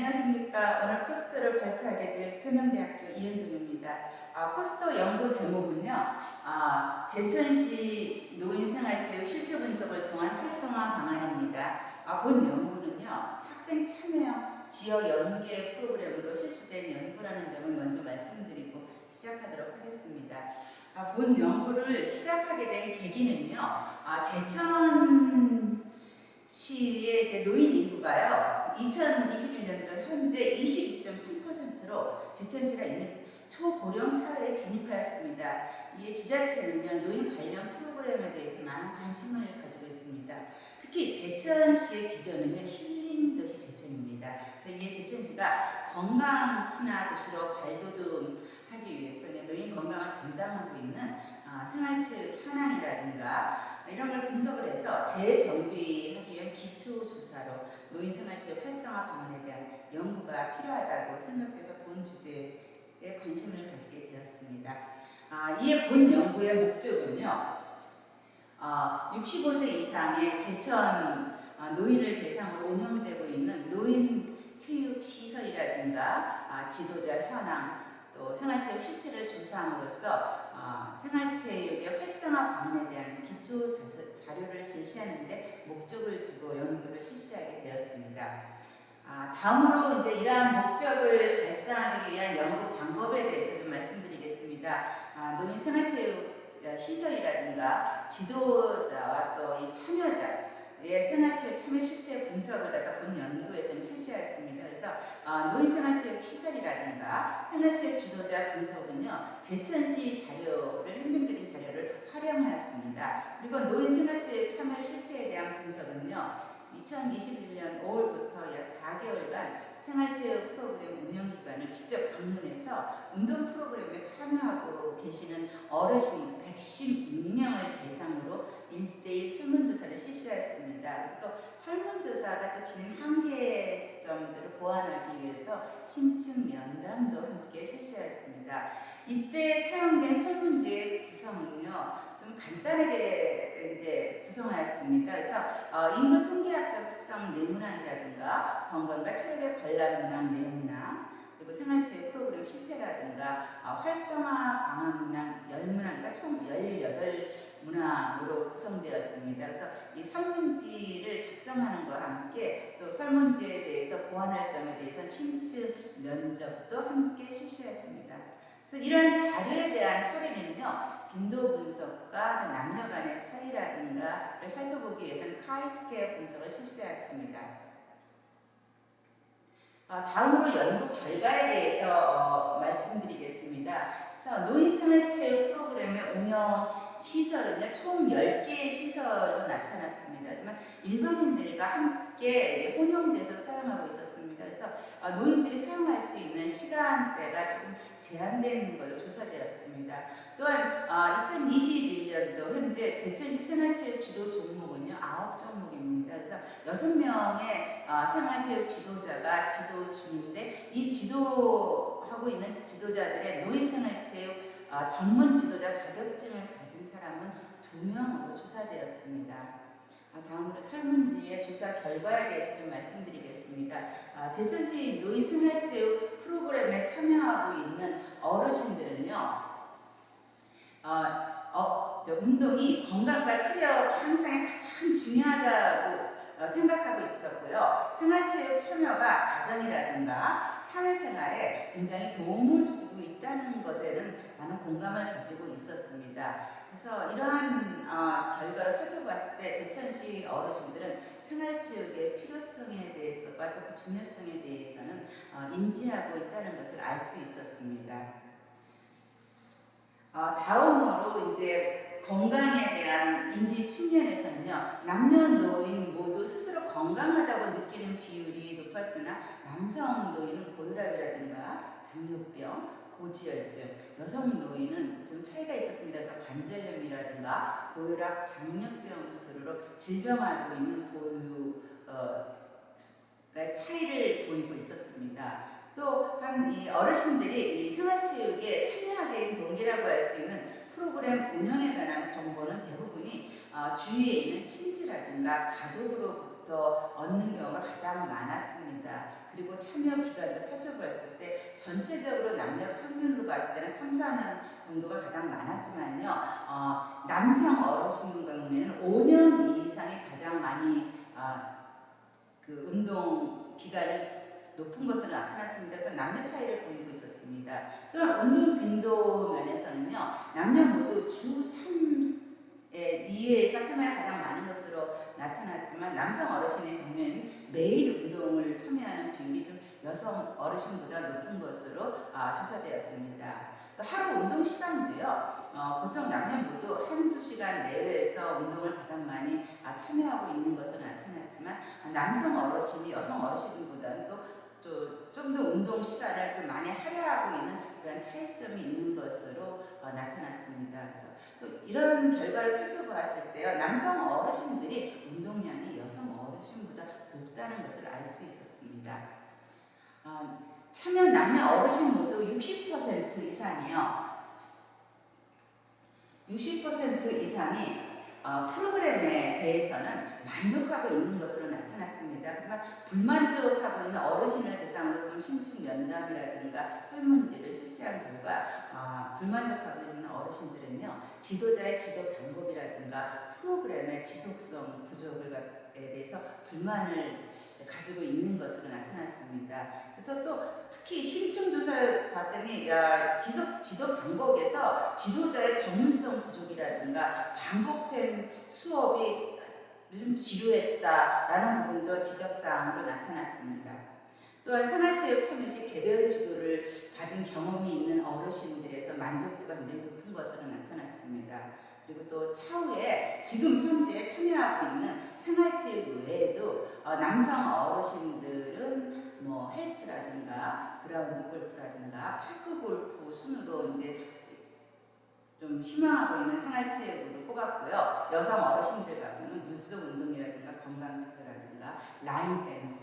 안녕하십니까. 오늘 포스터를 발표하게 될 세명대학교 이현정입니다. 아, 포스터 연구 제목은요. 아, 제천시 노인생활체육 실태 분석을 통한 활성화 방안입니다. 아, 본 연구는요. 학생 참여 지역 연계 프로그램으로 실시된 연구라는 점을 먼저 말씀드리고 시작하도록 하겠습니다. 아, 본 연구를 시작하게 된 계기는요. 아, 제천 시의 이제 노인 인구가요. 2021년도 현재 22.3%로 제천시가 이미 초고령 사회에 진입하였습니다. 이에 지자체는요 노인 관련 프로그램에 대해서 많은 관심을 가지고 있습니다. 특히 제천시의 비전은요 힐링 도시 제천입니다. 그래서 이에 제천시가 건강 친화 도시로 발돋움하기 위해서 노인 건강을 담당하고 있는 아, 생활체육 현황이라든가 이런 걸 분석을 해서 재정비하기 위한 기초 조사로 노인 생활체육 활성화 방안에 대한 연구가 필요하다고 생각돼서 본 주제에 관심을 가지게 되었습니다. 아, 이에 본 연구의 목적은요. 어, 65세 이상의 제천 아, 노인을 대상으로 운영되고 있는 노인 체육 시설이라든가 아, 지도자 현황 또 생활체육 실태를 조사함으로써 어, 생활체육의 활성화 방안에 대한 기초 자료를 제시하는데 목적을 두고 연구를 실시하게 되었습니다. 아, 다음으로 이제 이러한 목적을 달성하기 위한 연구 방법에 대해서 좀 말씀드리겠습니다. 아, 노인 생활체육 시설이라든가 지도자와 또 이 참여자 의 생활체육 참여 실태 분석을 갖다 본 연구에서는 실시하였습니다. 그래서 어, 노인생활체육 시설이라든가 생활체육 지도자 분석은요 제천시 자료를 행정적인 자료를 활용하였습니다. 그리고 노인생활체육 참여 실태에 대한 분석은요 2021년 5월부터 약 4개월간 생활체육 프로그램 운영 기관을 직접 방문해서 운동 프로그램에 참여하고 계시는 어르신 116명을 대상으로 1대1 설문조사를 실시하였습니다. 또 설문조사가 또 진행 한계점들을 보완하기 위해서 심층 면담도 함께 실시하였습니다. 이때 사용된 설문지의 구성은요, 좀 간단하게 이제 구성하였습니다. 그래서 어, 인구 통계학적 특성 내문항이라든가 건강과 체력의 관람 문항 내문항 그리고 생활체육 프로그램 실태라든가 어, 활성화 문항 10문항에서 총 18문항으로 구성되었습니다. 그래서 이 설문지를 작성하는 것과 함께 또 설문지에 대해서 보완할 점에 대해서 심층 면접도 함께 실시했습니다. 그래서 이러한 자료에 대한 처리는요, 빈도 분석과 남녀 간의 차이라든가를 살펴보기 위해서는 카이스케어 분석을 실시했습니다. 어, 다음으로 연구 결과에 대해서 어, 말씀드리겠습니다. 그래서 노인생활체육 프로그램의 운영 시설은요, 총 10개의 시설로 나타났습니다. 하지만 일반인들과 함께 혼용돼서 사용하고 있었습니다. 그래서 어, 노인들이 사용할 수 있는 시간대가 조금 제한되는 것으로 조사되었습니다. 또한 어, 2021년도 현재 제천시 생활체육 지도 종목은요 9종목입니다. 그래서 6명의 어, 생활체육 지도자가 지도 중인데 이 지도하고 있는 지도자들의 노인생활체육 어, 전문 지도자 자격증을 가진 사람은 2명으로 조사되었습니다. 아, 다음으로 설문지의 조사 결과에 대해서 좀 말씀드리겠습니다. 아, 제천시 노인생활체육 프로그램에 참여하고 있는 어르신들은요, 어, 어, 저 운동이 건강과 체력 향상에 가장 중요하다고 어, 생각하고 있었고요. 생활체육 참여가 가정이라든가 사회생활에 굉장히 도움을 주고 있다는 것에는 많은 공감을 가지고 있었습니다. 그래서 이러한 어, 결과를 살펴봤을 때 제천시 어르신들은 생활체육의 필요성에 대해서와 또 그 중요성에 대해서는 어, 인지하고 있다는 것을 알 수 있었습니다. 어, 다음으로 이제 건강에 대한 인지 측면에서는요, 남녀노인 모두 스스로 건강하다고 느끼는 비율이 높았으나 남성 노인은 고혈압이라든가 당뇨병, 고지혈증, 여성 노인은 좀 차이가 있었습니다. 그래서 관절염이라든가 고혈압, 당뇨병 수로 질병하고 있는 고유 어, 가 차이를 보이고 있었습니다. 또한 이 어르신들이 이 생활체육에 참여하게 된 동기라고 할 수 있는 프로그램 운영에 관한 정보는 대부분이 어, 주위에 있는 친지라든가 가족으로부터 얻는 경우가 가장 많았습니다. 그리고 참여 기간도 살펴보았을 때 전체적으로 남녀 평균으로 봤을 때는 3, 4년 정도가 가장 많았지만요. 어, 남성 어르신 경우에는 5년 이상이 가장 많이 어, 그 운동 기간이 높은 것으로 나타났습니다. 그래서 남녀 차이를 보이고 있었습니다. 또한 운동 빈도 면에서는요. 남녀 모두 주 3에 2회에서 3회가 가장 많은 것으로 나타났지만 남성 어르신의 경우에는 매일 운동을 참여하는 비율이 좀 여성 어르신보다 높은 것으로 아, 조사되었습니다. 또 하루 운동 시간도요. 어, 보통 남녀 모두 한두 시간 내외에서 운동을 가장 많이 아, 참여하고 있는 것으로 나타났지만 아, 남성 어르신이 여성 어르신보다는 또좀더 운동 시간을 좀 많이 할애하고 있는 그런 차이점이 있는 것으로 어, 나타났습니다. 그래서 또 이런 결과를 살펴보았을 때요, 남성 어르신들이 운동량이 여성 어르신보다 높다는 것을 알 수 있었습니다. 어, 참여 남녀 어르신 모두 60% 이상이요. 60% 이상이 어, 프로그램에 대해서는 만족하고 있는 것으로 나타났습니다. 하지만 불만족하고 있는 어르신을 대상으로 좀 심층 면담이라든가 설문지를 실시한 결과 어, 불만족하고 있는 어르신들 은요 지도자의 지도 방법이라든가 프로그램의 지속성 부족에 대해서 불만을 가지고 있는 것으로 나타났습니다. 그래서 또 특히 심층 조사를 봤더니 야, 지속 지도 방법에서 지도자의 전문성 부족이라든가 반복된 수업이 좀 지루했다라는 부분도 지적사항으로 나타났습니다. 또한 생활체육 참여 시 개별 지도를 받은 경험이 있는 어르신들에서 만족도가 굉장히 높은 것으로 나타났습니다. 그리고 또 차후에 지금 현재 참여하고 있는 생활체육 외에도 어, 남성 어르신들은 뭐 헬스라든가 그라운드 골프라든가 파크 골프 순으로 이제 좀 희망하고 있는 생활체육으로 꼽았고요. 여성 어르신들 가고는 뉴스 운동이라든가 건강체조라든가 라인 댄스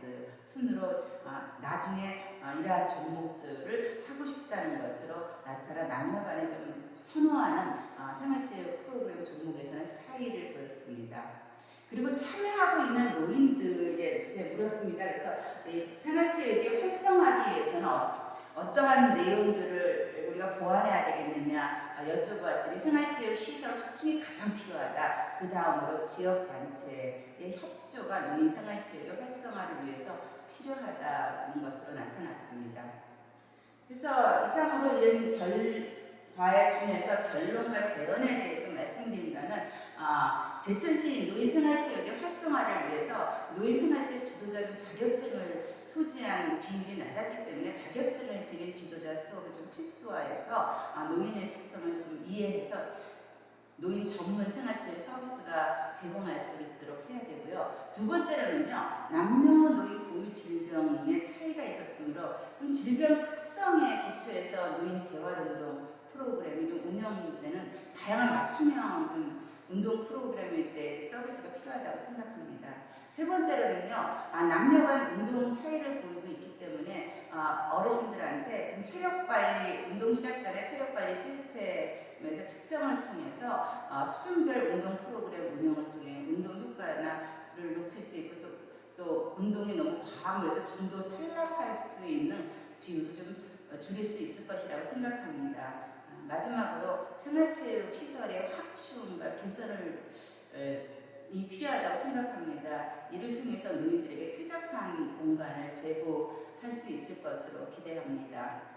순으로 아, 나중에 아, 이러한 종목들을 하고 싶다는 것으로 나타나 남녀 간에 좀 선호하는 아, 생활체육 프로그램 종목에서는 차이를 보였습니다. 그리고 참여하고 있는 노인들에 물었습니다. 그래서 이 생활체육이 활성화하기 위해서는 어, 어떠한 내용들을 우리가 보완해야 되겠느냐 아, 여쭤보았더니 생활체육 시설 확충이 가장 필요하다. 그 다음으로 지역단체의 협조가 노인 생활체육의 활성화를 위해서 필요하다는 것으로 나타났습니다. 그래서 이상으로 이런 결과에 중에서 결론과 재원에 대해서 말씀드린다면 아, 제천시 노인생활체육의 활성화를 위해서 노인생활체육 지도자 자격증을 소지한 비율이 낮았기 때문에 자격증을 지닌 지도자 수업을 좀 필수화해서 아, 노인의 특성을 좀 이해해서 노인 전문 생활체육 서비스가 제공할 수 있도록 해야 되고요. 두 번째로는요, 남녀 노인 보유 질병의 차이가 있었으므로 좀 질병 특성에 기초해서 노인 재활 운동 프로그램이 좀 운영되는 다양한 맞춤형 좀 운동 프로그램일 때 서비스가 필요하다고 생각합니다. 세 번째로는요, 아, 남녀 간 운동 차이를 보이고 있기 때문에 아, 어르신들한테 좀 체력 관리, 운동 시작 전에 체력 관리 시스템에서 측정을 통 아, 수준별 운동 프로그램 운영을 통해 운동 효과를 높일 수 있고 또, 또 운동이 너무 과학으로 중도 탈락할 수 있는 비율을 좀 줄일 수 있을 것이라고 생각합니다. 마지막으로 생활체육 시설의 확충과 개선을 이 필요하다고 생각합니다. 이를 통해서 노인들에게 쾌적한 공간을 제공할 수 있을 것으로 기대합니다.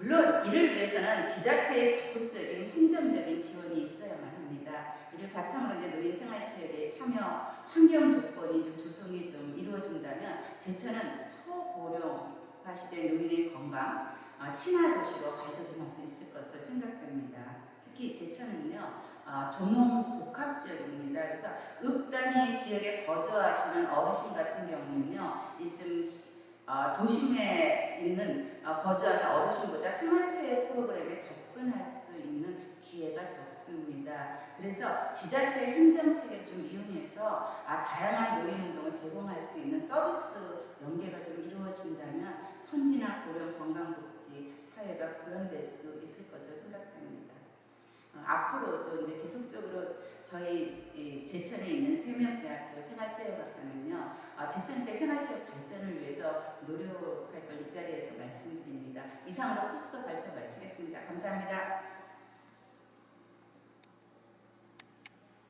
물론 이를 위해서는 지자체의 적극적인 행정적인 지원이 있어야만 합니다. 이를 바탕으로 이제 노인 생활체육에 참여 환경 조건이 좀 조성이 좀 이루어진다면 제천은 소고령화 시대 노인의 건강, 아, 친화 도시로 발돋움할 수 있을 것으로 생각됩니다. 특히 제천은요, 아, 조농 복합 지역입니다. 그래서 읍단위 지역에 거주하시는 어르신 같은 경우는요, 이좀 아, 도심에 거주하는 어르신보다 생활체육 프로그램에 접근할 수 있는 기회가 적습니다. 그래서 지자체 행정체계 좀 이용해서 다양한 노인 운동을 제공할 수 있는 서비스 연계가 좀 이루어진다면 선진화 고령 건강복지 사회가 구현될 수 있을 것으로 생각됩니다. 어, 앞으로도 이제 계속적으로 저희 제천에 있는 세명대학교 생활체육학과는요, 어, 제천시의 생활체육 발전을 위해서 노력할 걸 이 자리에서 말씀드립니다. 이상으로 포스터 발표 마치겠습니다. 감사합니다.